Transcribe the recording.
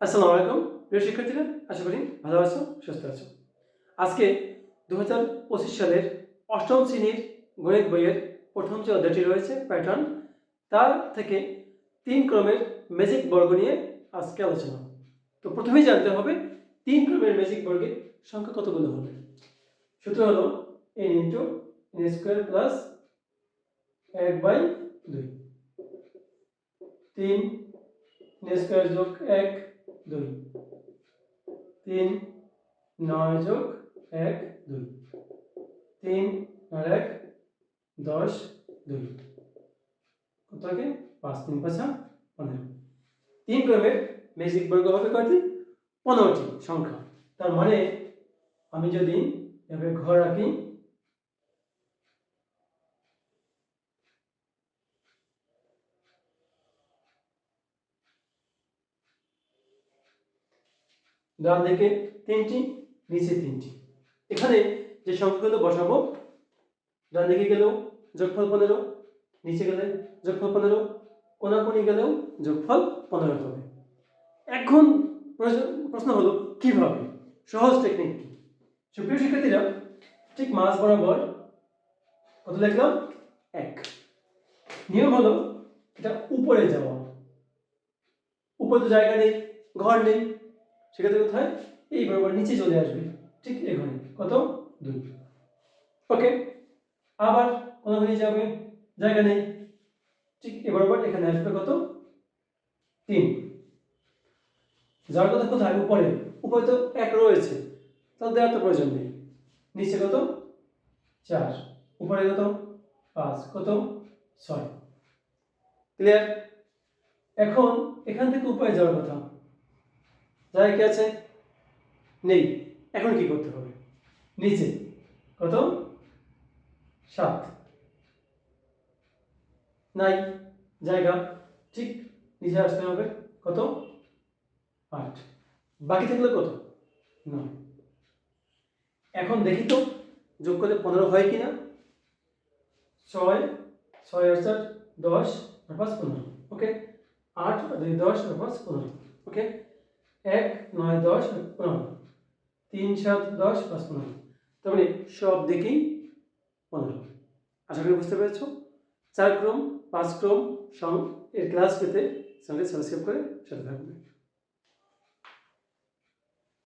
আসসালামু আলাইকুম, প্রিয় শিক্ষার্থীরা, আশা করি ভালো আছো, সুস্থ আছো। আজকে দু হাজার পঁচিশ সালের অষ্টম শ্রেণির গণিত বইয়ের প্রথম যে অধ্যায়টি রয়েছে প্যাটার্ন তার থেকে তিন ক্রমের ম্যাজিক বর্গ নিয়ে আজকে আলোচনা। তো প্রথমেই জানতে হবে, তিন ক্রমের ম্যাজিক বর্গের সংখ্যা কতগুলো হবে? সূত্র হলো N into N square plus এক বাই দুই। তিন স্কোয়ার যোগ এক দুই। তিন নয় যোগ এক দুই। তিন আর এক দশ দুই। কত থাকে পাঁচ, তিন, পাঁচা পনেরো। তিন ক্রমের ম্যাজিক বর্গ হবে কয়টি? পনেরোটি সংখ্যা। তার মানে আমি যদি এভাবে ঘর রাখি ডান দিকে তিনটি, নিচে তিনটি। এখানে যে সংখ্যাগুলো বসাবো, ডান দিকে গেলেও যোগফল পনেরো, নিচে গেলে যোগফল পনেরো কোনাকুনি গেলেও যোগফল পনেরো হবে। এখন প্রশ্ন- হলো, কীভাবে? সহজ টেকনিক কি? সুপ্রিয় শিক্ষার্থীরা, ঠিক মাছ বরাবর কত লিখলাম? এক। নিয়ম হলো, এটা উপরে যাওয়া। উপরে তো জায়গা নেই, ঘর নেই সেক্ষেত্রে কোথায়? এই বরাবর নিচে চলে আসবে। ঠিক এখানে। কত? দুই। ওকে। আবার কোনখানে যাবে? জায়গা নেই। ঠিক এ বরাবর এখানে আসবে কত? তিন। যার কথা কোথায়? উপরে। উপরে তো এক রয়েছে। তাহলে দেওয়ার তো প্রয়োজন নেই। নিচে কত? চার। উপরে কত? পাঁচ। কত? ছয়। ক্লিয়ার? এখন এখান থেকে উপরে যাওয়ার কথা। জায়গা কি আছে? নেই। এখন কি করতে হবে? নিচে। কত? সাত। নাই। জায়গা। ঠিক নিচে আসতে হবে। কত? আট। বাকি থাকলে কত? নয়। এখন দেখি তো, যোগ করলে পনেরো হয় কি না ছয়। ছয় আর চার, দশ। আর পাঁচ, পনেরো। ওকে। আট, দুই, দশ আর পাঁচ, পনেরো। ওকে। এক, নয়, দশ পনেরো তিন, সাত, দশ, পাঁচ পনেরো তার মানে সব দিকেই পনেরো। আশা করি বুঝতে পেরেছ? চার ক্রম, পাঁচ ক্রম সং এর ক্লাস পেতে চ্যানেলটি সাবস্ক্রাইব করে সাথে থাকবে।